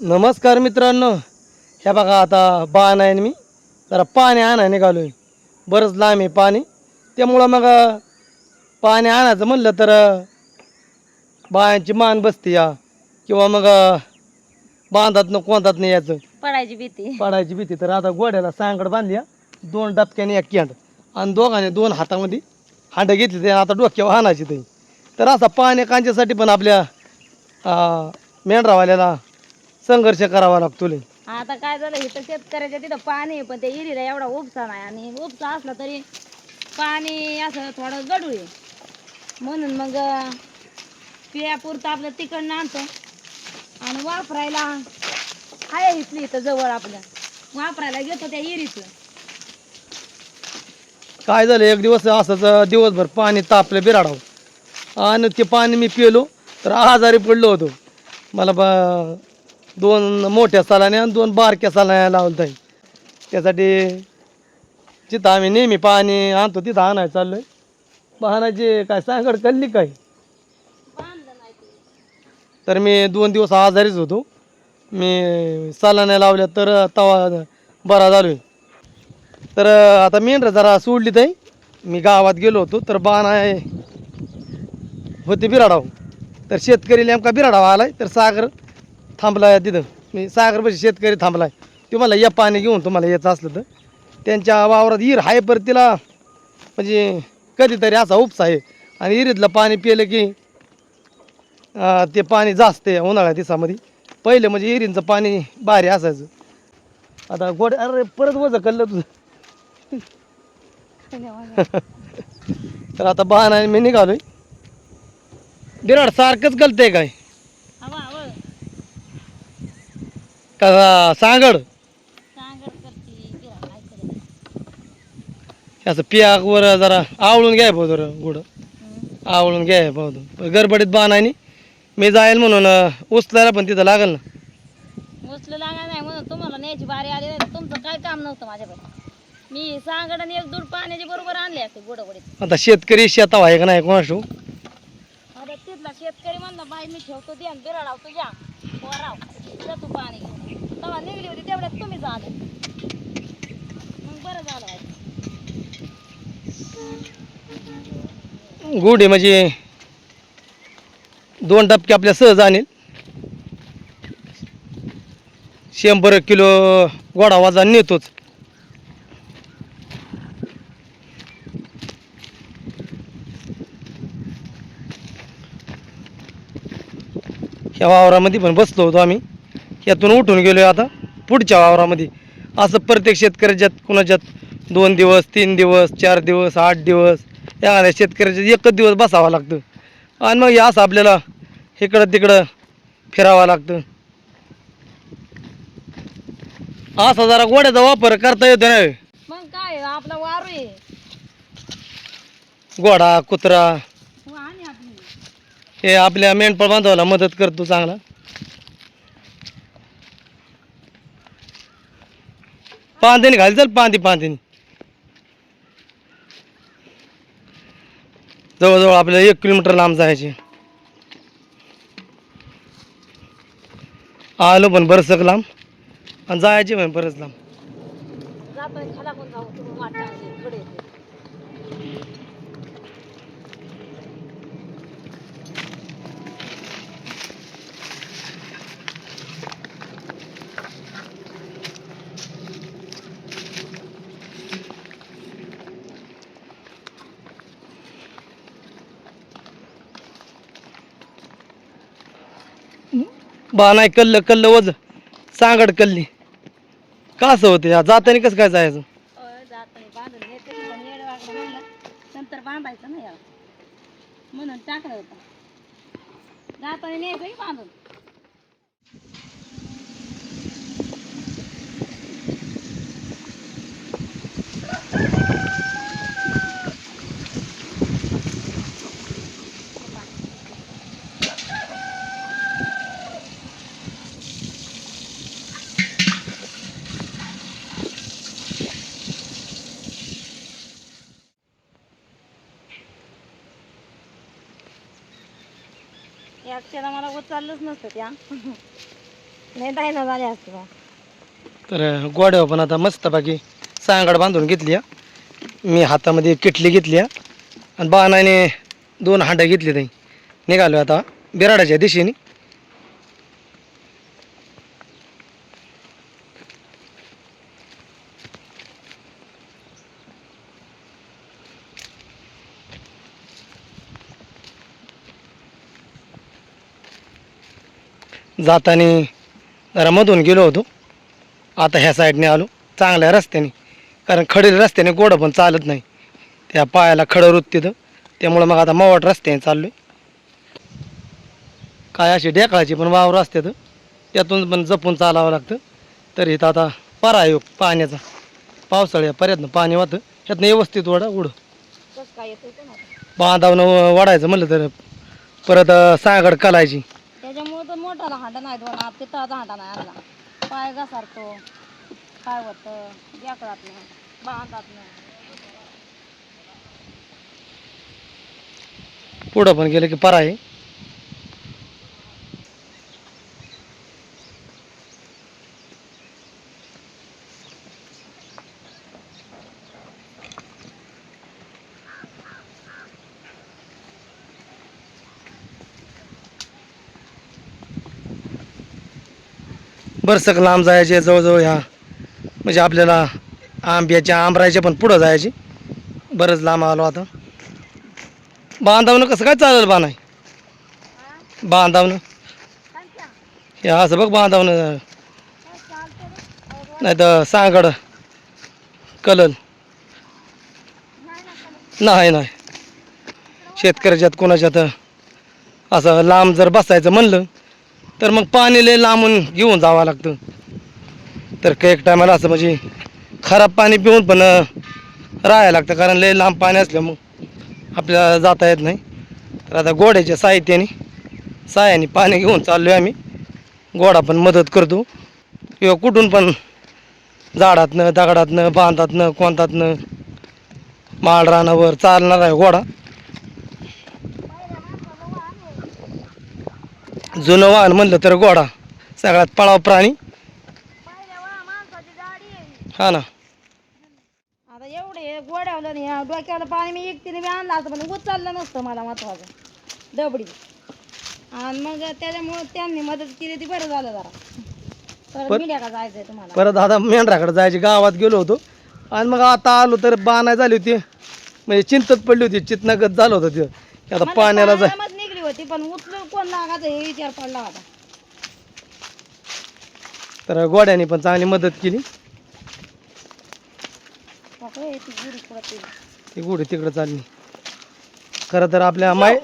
नमस्कार मित्रांनो. ह्या बघा आता बाण आहे मी. जरा पाणी आणाय निघालो आहे बरंच लांब आहे पाणी. त्यामुळं मग पाणी आणायचं म्हणलं तर बायांची मान बसते या. किंवा मग बांधात न कोंदात नाही यायचं. पडायची भीती. पडायची भीती. तर आता गोड्याला सांगड बांधली हा. दोन डबक्याने एक कॅन्ड आणि दोघांनी दोन हातामध्ये हांडं घेतली ते आता डोक्यावर हाणायची ते. तर असा पाणी कांच्यासाठी पण आपल्या अं, मेंढरावाल्याला संघर्ष करावा लागतो लय. आता काय झालं इथं शेतकऱ्याच्या तिथं पाणी आहे, पण त्या इरीला एवढा उपसा नाही आणि उपसा असला तरी पाणी असं थोडं गडूळ आहे. म्हणून मग अं, पियापुरतं आपलं तिकडनं आणतो. आणि वापरायला आहे इथली इथं जवळ आपल्या. वापरायला घेतो त्या इरीचं. काय झालं एक दिवस असंच दिवसभर पाणी तापलं बिराडावं आणि ते पाणी मी पिलो तर आजारी पडलो होतो. मला ब दोन मोठ्या सालाने आणि दोन बारक्या सालाने लावलं आहे त्यासाठी जिथं आम्ही नेहमी पाणी आणतो तिथं आणायला चाललो आहे पाहण्याची काय सांगड कल्ली काय? तर मी दोन दिवस आजारीच होतो. मी सालाने लावल्या तर तवा बरा झालो आहे तर आता मेंढरं जरा सोडली ताई. मी गावात गेलो होतो तर बाण आहे. होते बिराडाव. तर शेतकरी नेमका बिराडाव आलाय तर सागर थांबलाय तिथं. मी सागरपाशी शेतकरी थांबलाय. ते मला या पाणी घेऊन तुम्हाला यायचं असलं तर. त्यांच्या वावरात हिर आहे पर तिला. म्हणजे कधीतरी असा उपसा आहे. आणि हिरीतलं पाणी पिलं की ते पाणी जास्त आहे उन्हाळ्या दिवसामध्ये. पहिलं म्हणजे हिरींचं पाणी भारी असायचं. आता गोड अरे परत वजं कल्लं तुझं. तर आता बहाणा मी निघालोय. बिराड सारखंच गलतंय काय? का सांगड? सांगड करते करते असं पियावर जरा आवळून घ्याय भाऊ जरा गुड. आवळून घ्याय भाऊ गडबडीत बाणायनी मी जाईल म्हणून अं, उचलायला पण तिथं लागल ना. नाही म्हणून तुम्हाला न्यायची बारी आली नाही. तर तुमचं काय काम नव्हतं माझ्याकडे. मी सांगड आणि एक पाण्याची बरोबर आणले असते गोडगोडीत. आता शेतकरी शेताव आहे का नाही ठाऊक. आता तिथला शेतकरी म्हणला बाई मी ठेवतो द्या बिराडाव तुझ्या. पोराव जा तू पाणी घेऊन तेव्हा निघली होती तेवढ्यात तुम्हीच आले मग बरं झालं बाई. गुढी म्हणजे दोन टपके आपल्या सहज आणेल. शंभर किलो गोडा वाजा नेतोच. ह्या वावरामध्ये पण बसलो होतो आम्ही. यातून उठून गेलो आता पुढच्या वावरामध्ये. असं प्रत्येक शेतकऱ्याच्यात कुणाच्यात दोन दिवस तीन दिवस चार दिवस आठ दिवस एखाद्या शेतकऱ्याच्या एकच दिवस बसावं लागतं. आणि मग असं आपल्याला इकडं तिकडं फिरावं लागतं. असा जरा गोड्याचा वापर करता येतो ना. मग काय आपला वारू आहे. गोडा कुत्रा. हो, हे आपल्या मेंढपाळ बांधवाला मदत करतो चांगला. पांदेनी घाल चल पांदी पांदेनी जवळजवळ आपल्याला एक किलोमीटर लांब जायचे आलो पण बरंच लांब. आणि जायचे पण बरंच लांब जातोय खाला कोण जाऊ तुम्ही वाट चांगली कडे येते बाणाय कल्ल कल्ल वज सांगड कल्ली. का असं होते? जाताना कसं काय जायचं? नंतर बांधायचं ना याला म्हणून टाकलं होतं. जाताना न्यायचं बांधून. या मला उचललंच नसतं त्या नाही दायना तर गोड्यावर पण आता मस्त बाकी सांगड बांधून घेतली हा. मी हातामध्ये किटली घेतली हा. आणि बाणाने दोन हांड्या घेतली नाही निघालो आता बिराडाच्या दिशेने जाताना जरा मधून गेलो होतो. आता ह्या साईडने आलो. चांगल्या रस्त्याने. कारण खडील रस्त्याने गोडं पण चालत नाही. त्या पायाला खडं रुत तिथं त्यामुळं मग आता मवाट रस्त्याने चाललो काय अशी ढेकळाची पण वावर असतात त्यातून पण जपून चालावं लागतं. तर इथं आता परा योग पाण्याचा. पावसाळ्या पर्यंत पाणी वाहतं. ह्यातनं व्यवस्थित वडा उडं? बांधावनं वाढायचं म्हणलं तर. परत सांगड कलायची. मोठाला हांडा नाही दोन हात हांडा नाही आणला पाय घसारतो काय होतं? गेकळात नाही बांधात नाही. पुढं पण गेलं की परा आहे बरसक लांब जायचे जवळजवळ ह्या म्हणजे आपल्याला आंब्याच्या आंबरायच्या पण पुढं जायची. बरंच लांब आलो आता. बांधावनं कसं काय चालेल बाणाय बांधावनं? हे असं बघ बांधावनं. नाही तर सांगड कलल. नाही नाही. शेतकऱ्याच्यात कोणाच्यात असं लांब जर बसायचं म्हणलं तर मग पाणी लय लांबून घेऊन जावं लागतं. तर काही एक टायमाला असं म्हणजे खराब पाणी पिऊन पण राहायला लागतं. कारण लय लांब पाणी असलं मग आपल्याला जाता येत नाही. तर आता गोड्याच्या साहित्याने साह्याने पाणी घेऊन चाललो आहे आम्ही. गोडा पण मदत करतो. किंवा कुठून पण झाडातनं दगडातनं बांधातनं कोणतातनं माळ रानावर चालणार आहे गोडा जुनं वाहन म्हणलं तर गोडा सगळ्यात पळाव प्राणी. हा ना. आता एवढे गोड्यावलं नाही या डोक्याला पाणी मी एकटीने मी आणलं असतं पण उचललं नसतं मला महत्वाचं. दबडी. आणि मग त्याच्यामुळं त्यांनी मदत केली ती बरं झालं जरा. पण- मिळ्या का जायचंय तुम्हाला. परत आता मेंढराकडे जायची गावात गेलो होतो. आणि मग आता आलो तर बाणाय झाली होती. म्हणजे चिंतत पडली होती चितनागत झालं होतं ते. आता पाण्याला जाय पण उचलून कोण लागायचं हे विचार पडला होता. तर गोड्याने पण चांगली मदत केली. बापरे, ती गुढी पडत गेली. ती गुढी तिकडं चालली. खरं तर आपल्या माय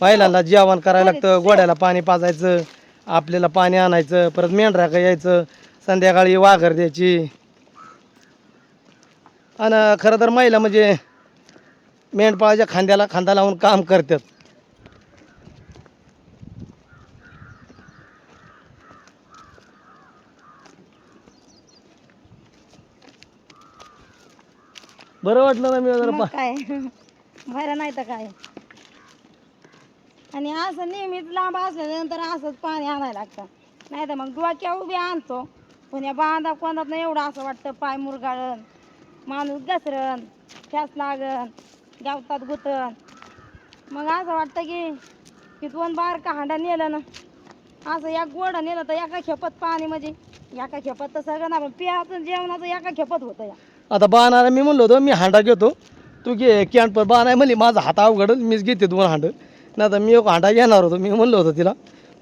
महिलांना जेवण करायला लागतं गोड्याला पाणी पाजायचं आपल्याला पाणी आणायचं परत मेंढराकडे यायचं संध्याकाळी वाघर द्यायची. आणि खरं तर महिला म्हणजे मेंढपाळाच्या खांद्याला खांदा लावून काम करतात. बरं वाटलं ना मी जरा मग काय? बरं नाही तर काय? आणि असं नेहमीच लांब असल्यानंतर असंच पाणी आणायला लागतं. नाही तर मग डोक्या उभी आणतो. पण या बांधा कोणात एवढं असं वाटतं पाय मुरगाळण माणूस घसरण ठ्यास लागण गावतात गुतण. मग असं वाटतं की दोन बारका हांडा नेलं ना असं एक गोडं नेलं तर एका खेपत पाणी म्हणजे एका खेपत तर सगळं ना पण पियाचं जेवणाचं एका खेपत होतं या. आता बाणाला मी म्हणलो होतो मी हांडा घेतो. तू घे कॅन पण बाणा म्हणली माझा हात अवघडल मीच घेते दोन हांड. नाही तर मी एक हांडा घेणार होतो मी म्हणलो होतो तिला.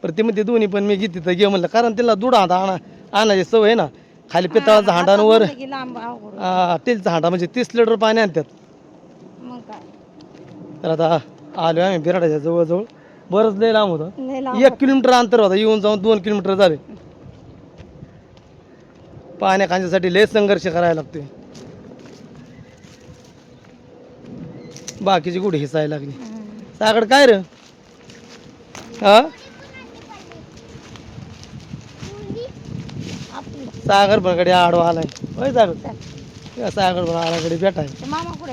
पण ती म्हणते दोन्ही पण मी घेते तर घे म्हणलं. कारण तिला दूध हांडा आणा आणायची सवय आहे ना. खाली पितळाचा हांडा आणि वर म्हणलं की लांब अवघड आ, स्टीलचा हांडा म्हणजे तीस लिटर पाणी आणतात. तर आता आलो आम्ही बिराडाच्या जवळजवळ. बरंच लय लांब होतं. एक किलोमीटर अंतर होतं येऊन जाऊन दोन किलोमीटर झाले. पाण्या खांच्यासाठी लय संघर्ष करायला लागतोय. बाकीची कुठे हिसायला लागली. सागड काय रे? हा? आपली सागर भरकडे आडवा आलाय. होय सागर सागर भर आलाकडे भेटाय मामा कुठे?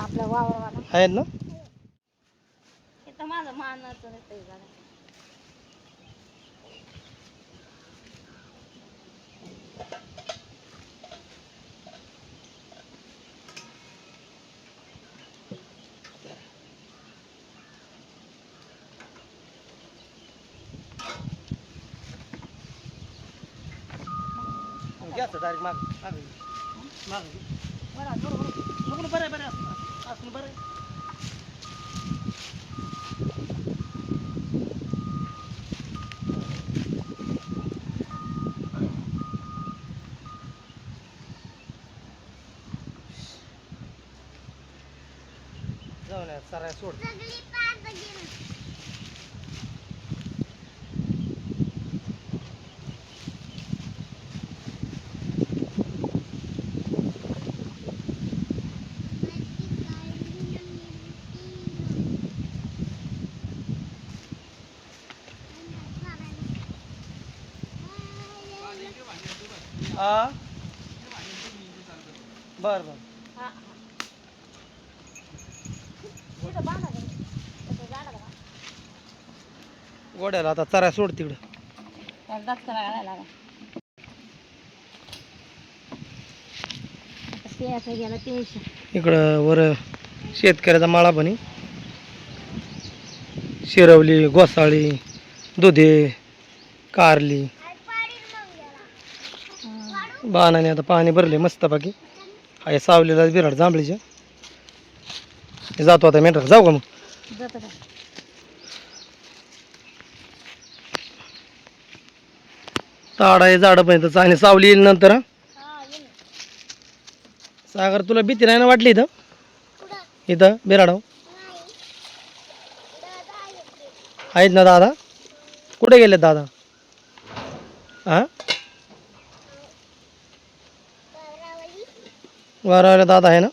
आपल्या वावरवाला. आहेत ना? माझं मानाचं जास्त डायरेक्ट माग. माग. माग. बरं बरं बरं बरं असं- बरं आहे. जाऊ नये सराय सोड. हा बर बर? गोड्याला आता चराय सोड तिकडं. घालायला गेलं टेन्शन इकडं वर शेतकऱ्याचा माळा पण आहे. शिरवली गोसाळी दुधे कारली. बाणाने आता पाणी भरले मस्तपैकी. आहे सावलीला बिराड जांभळीच्या हे जातो आता मेंढरा जाऊ का मग? ताड आहे झाडं पण आणि सावली येईल नंतर हा. हा. सागर तुला भीती नाही ना वाटली इथं? इथं बिराडाव? आहेत ना दादा? कुठे गेले दादा? हा? वारावाला दादा आहे ना?